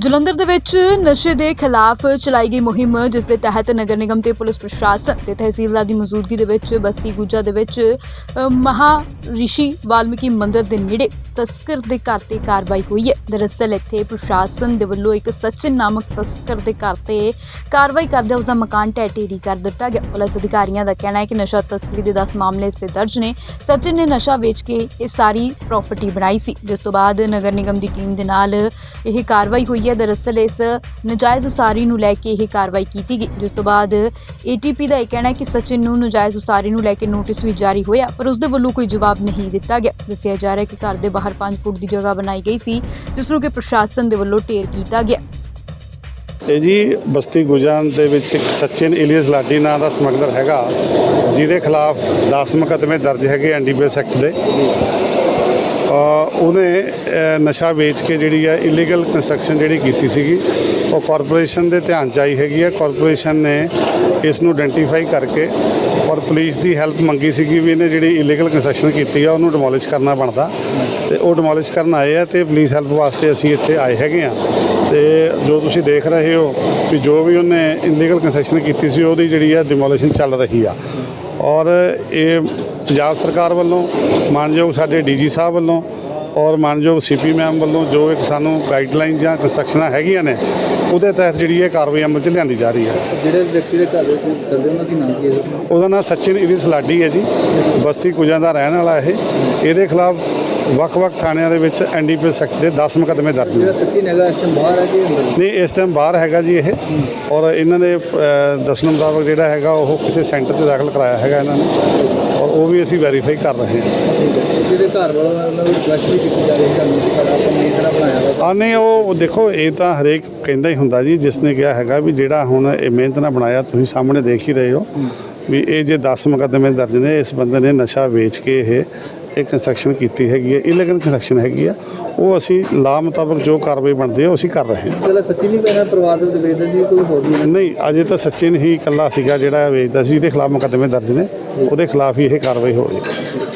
ਜਲੰਧਰ ਦੇ ਵਿੱਚ ਨਸ਼ੇ ਦੇ ਖਿਲਾਫ ਚਲਾਈ ਗਈ ਮੁਹਿੰਮ ਜਿਸ ਦੇ ਤਹਿਤ ਨਗਰ ਨਿਗਮ ਤੇ ਪੁਲਿਸ ਪ੍ਰਸ਼ਾਸਨ ਤੇ ਤਹਿਸੀਲਦਾਰ ਦੀ ਮੌਜੂਦਗੀ ਦੇ ਵਿੱਚ ਬਸਤੀ ਗੁੱਜਾ ਦੇ ਵਿੱਚ ਅ, ਮਹਾ ਰਿਸ਼ੀ ਵਾਲਮੀਕੀ ਮੰਦਿਰ ਦੇ ਨੇੜੇ ਤਸਕਰ ਦੇ ਘਰ ਤੇ ਕਾਰਵਾਈ ਹੋਈ ਹੈ। ਦਰਅਸਲ ਇੱਥੇ ਪ੍ਰਸ਼ਾਸਨ ਦੇ ਵੱਲੋਂ ਇੱਕ ਸਚਿਨ ਨਾਮਕ ਤਸਕਰ ਦੇ ਘਰ ਤੇ ਕਾਰਵਾਈ ਕਰਦਿਆਂ ਉਸ ਦਾ ਮਕਾਨ ਢਹਿ ਢੇਰੀ ਕਰ ਦਿੱਤਾ ਗਿਆ। ਪੁਲਿਸ ਅਧਿਕਾਰੀਆਂ ਦਾ ਕਹਿਣਾ ਹੈ ਕਿ ਨਸ਼ਾ ਤਸਕਰੀ ਦੇ 10 ਮਾਮਲੇ ਇਸ ਤੇ ਦਰਜ ਨੇ। ਸਚਿਨ ਨੇ ਨਸ਼ਾ ਵੇਚ ਕੇ ਇਹ ਸਾਰੀ ਪ੍ਰਾਪਰਟੀ ਬਣਾਈ ਸੀ ਜਿਸ ਤੋਂ ਬਾਅਦ ਨਗਰ ਨਿਗਮ ਦੀ ਟੀਮ ਦੇ ਨਾਲ ਇਹ ਕਾਰਵਾਈ ਹੋਈ ਹੈ। ਦਰਅਸਲ ਇਸ ਨਜਾਇਜ਼ ਉਸਾਰੀ ਨੂੰ ਲੈ ਕੇ ਇਹ ਕਾਰਵਾਈ ਕੀਤੀ ਗਈ। ਜਿਸ ਤੋਂ ਬਾਅਦ ਏਟੀਪੀ ਦਾ ਇਹ ਕਹਿਣਾ ਹੈ ਕਿ ਸਚਿਨ ਨੂੰ ਨਜਾਇਜ਼ ਉਸਾਰੀ ਨੂੰ ਲੈ ਕੇ ਨੋਟਿਸ ਵੀ ਜਾਰੀ ਹੋਇਆ, ਪਰ ਉਸ ਦੇ ਵੱਲੋਂ ਕੋਈ ਜਵਾਬ ਨਹੀਂ ਦਿੱਤਾ ਗਿਆ। ਦੱਸਿਆ ਜਾ ਰਿਹਾ ਹੈ ਕਿ ਘਰ ਦੇ ਬਾਹਰ 5 ਫੁੱਟ ਦੀ ਜਗ੍ਹਾ ਬਣਾਈ ਗਈ ਸੀ, ਜਿਸ ਨੂੰ ਕਿ ਪ੍ਰਸ਼ਾਸਨ ਦੇ ਵੱਲੋਂ ਢੇਰ ਕੀਤਾ ਗਿਆ। ਇਹ ਜੀ, ਬਸਤੀ ਗੁਜਾਨ ਦੇ ਵਿੱਚ ਇੱਕ ਸਚਿਨ ਇਲੀਅਸ ਲਾਡੀ ਨਾਂ ਦਾ ਸਮਗਲਰ ਹੈਗਾ, ਜਿਹਦੇ ਖਿਲਾਫ 10 ਮੁਕੱਦਮੇ ਦਰਜ ਹੈਗੇ ਐਨਡੀਪੀਐਸ ਐਕਟ ਦੇ। ਉਹਨੇ ਨਸ਼ਾ ਵੇਚ ਕੇ ਜਿਹੜੀ ਆ ਇਲੀਗਲ ਕੰਸਟਰਕਸ਼ਨ ਜਿਹੜੀ ਕੀਤੀ ਸੀਗੀ, ਉਹ ਕਾਰਪੋਰੇਸ਼ਨ ਦੇ ਧਿਆਨ ਚ ਆਈ ਹੈਗੀ ਆ ਕਾਰਪੋਰੇਸ਼ਨ ਨੇ ਇਸ ਨੂੰ ਆਇਡੈਂਟੀਫਾਈ ਕਰਕੇ ਔਰ ਪੁਲਿਸ ਦੀ ਹੈਲਪ ਮੰਗੀ ਸੀਗੀ ਵੀ ਇਹਨੇ ਜਿਹੜੀ ਇਲੀਗਲ ਕੰਸਟਰਕਸ਼ਨ ਕੀਤੀ ਆ, ਉਹਨੂੰ ਡਿਮੋਲਿਸ਼ ਕਰਨਾ ਬਣਦਾ। ਤੇ ਉਹ ਡਿਮੋਲਿਸ਼ ਕਰਨ ਆਏ ਆ ਤੇ ਪੁਲਿਸ ਹੈਲਪ ਵਾਸਤੇ ਅਸੀਂ ਇੱਥੇ ਆਏ ਹੈਗੇ ਆ। ਤੇ ਜੋ ਤੁਸੀਂ ਦੇਖ ਰਹੇ ਹੋ ਕਿ ਜੋ ਵੀ ਉਹਨੇ ਇਲੀਗਲ ਕੰਸਟਰਕਸ਼ਨ ਕੀਤੀ ਸੀ, ਉਹਦੀ ਜਿਹੜੀ ਆ ਡਿਮੋਲਿਸ਼ਨ ਚੱਲ ਰਹੀ ਆ। ਔਰ ਇਹ ਪੰਜਾਬ ਸਰਕਾਰ ਵੱਲੋਂ ਮਾਨਯੋਗ ਸਾਡੇ ਡੀਜੀ ਸਾਹਿਬ ਵੱਲੋਂ ਔਰ ਮਾਨਯੋਗ ਸੀਪੀ ਮੈਮ ਵੱਲੋਂ ਜੋ ਇੱਕ ਸਾਨੂੰ ਗਾਈਡਲਾਈਨ ਜਾਂ ਕੰਸਟਰਕਸ਼ਨਾਂ ਹੈਗੀਆਂ ਨੇ ਉਹਦੇ ਤਹਿਤ ਜਿਹੜੀ ਇਹ ਕਾਰਵਾਈ ਅਮਲ 'ਚ ਲਿਆਂਦੀ ਜਾ ਰਹੀ ਹੈ। ਜਿਹੜੇ ਵਿਅਕਤੀ ਦੇ ਘਰ ਵਿੱਚ ਕਰਦੇ ਉਹਨਾਂ ਦੀ ਨਾਮ ਕੀ ਹੈ? ਉਹਦਾ ਨਾਮ ਸਚਿਨ ਇਲਿਸ ਲਾਡੀ ਹੈ ਜੀ। ਬਸਤੀ ਕੁਜਾਂ ਦਾ ਰਹਿਣ ਵਾਲਾ ਇਹ। ਇਹਦੇ ਖਿਲਾਫ ਵੱਖ-ਵੱਖ ਥਾਣਿਆਂ ਦੇ ਵਿੱਚ ਐਨਡੀਪੀਐਸ ਐਕਟ ਦੇ 10 ਮੁਕੱਦਮੇ ਦਰਜ ਨੇ। ਸੱਚੀ ਨਗਾ ਇਸ ਟਾਈਮ ਬਾਹਰ ਹੈ ਕਿ ਨਹੀਂ ਇਸ ਟਾਈਮ ਬਾਹਰ ਹੈਗਾ ਜੀ ਇਹ। ਔਰ ਇਹਨਾਂ ਦੇ ਅ, ਮੁਤਾਬਕ ਜਿਹੜਾ ਹੈਗਾ ਉਹ ਕਿਸੇ ਸੈਂਟਰ 'ਚ ਦਾਖਲ ਕਰਾਇਆ ਹੈਗਾ ਇਹਨਾਂ ਨੇ। ਔਰ ਉਹ ਵੀ ਅਸੀਂ ਵੈਰੀਫਾਈ ਕਰ ਰਹੇ ਹਾਂ। ਜਿਹਦੇ ਘਰ ਵਾਲਾ ਉਹਨਾਂ ਰਿਕੁਐਸਟ ਵੀ ਕੀਤੀ ਜਾ ਰਹੀ ਹੈ ਕਿ ਸਾਡਾ ਆਪਾਂ ਨੇ ਤਰ੍ਹਾਂ ਬਣਾਇਆ ਆ ਨਹੀਂ ਉਹ ਦੇਖੋ ਇਹ ਤਾਂ ਹਰੇਕ ਕਹਿੰਦਾ ਹੀ ਹੁੰਦਾ ਜੀ ਜਿਸ ਨੇ ਕਿਹਾ ਹੈਗਾ ਵੀ ਜਿਹੜਾ ਹੁਣ ਇਹ ਮਿਹਨਤ ਨਾਲ ਬਣਾਇਆ ਤੁਸੀਂ ਸਾਹਮਣੇ ਦੇਖ ਹੀ ਰਹੇ ਹੋ। ਵੀ ਇਹ ਜੇ 10 ਮੁਕੱਦਮੇ ਦਰਜ ਨੇ ਇਸ ਬੰਦੇ ਨੇ ਨਸ਼ਾ ਵੇਚ ਕੇ ਇਹ ਇਹ ਕੰਸਟਰਕਸ਼ਨ ਕੀਤੀ ਹੈਗੀ ਹੈ ਇਲੀਗਲ ਕੰਸਟਰਕਸ਼ਨ ਹੈਗੀ ਆ ਉਹ ਅਸੀਂ ਲਾ ਮੁਤਾਬਕ ਜੋ ਕਾਰਵਾਈ ਬਣਦੀ ਹੈ ਉਹ ਅਸੀਂ ਕਰ ਰਹੇ ਹਾਂ। ਜਿਹੜਾ ਸੱਚੀ ਨਹੀਂ ਪੈਣਾ ਪਰਿਵਾਰ ਦੇ ਵਿੱਚ ਵੇਚਦਾ ਸੀ ਕੋਈ ਹੋਰ ਨਹੀਂ ਨਹੀਂ ਅਜੇ ਤਾਂ ਸਚਿਨ ਹੀ ਇਕੱਲਾ ਸੀਗਾ ਜਿਹੜਾ ਵੇਚਦਾ ਸੀ ਜਿਹਦੇ ਖਿਲਾਫ ਮੁਕੱਦਮੇ ਦਰਜ ਨੇ। ਉਹਦੇ ਖਿਲਾਫ ਹੀ ਇਹ ਕਾਰਵਾਈ ਹੋ ਰਹੀ ਹੈ।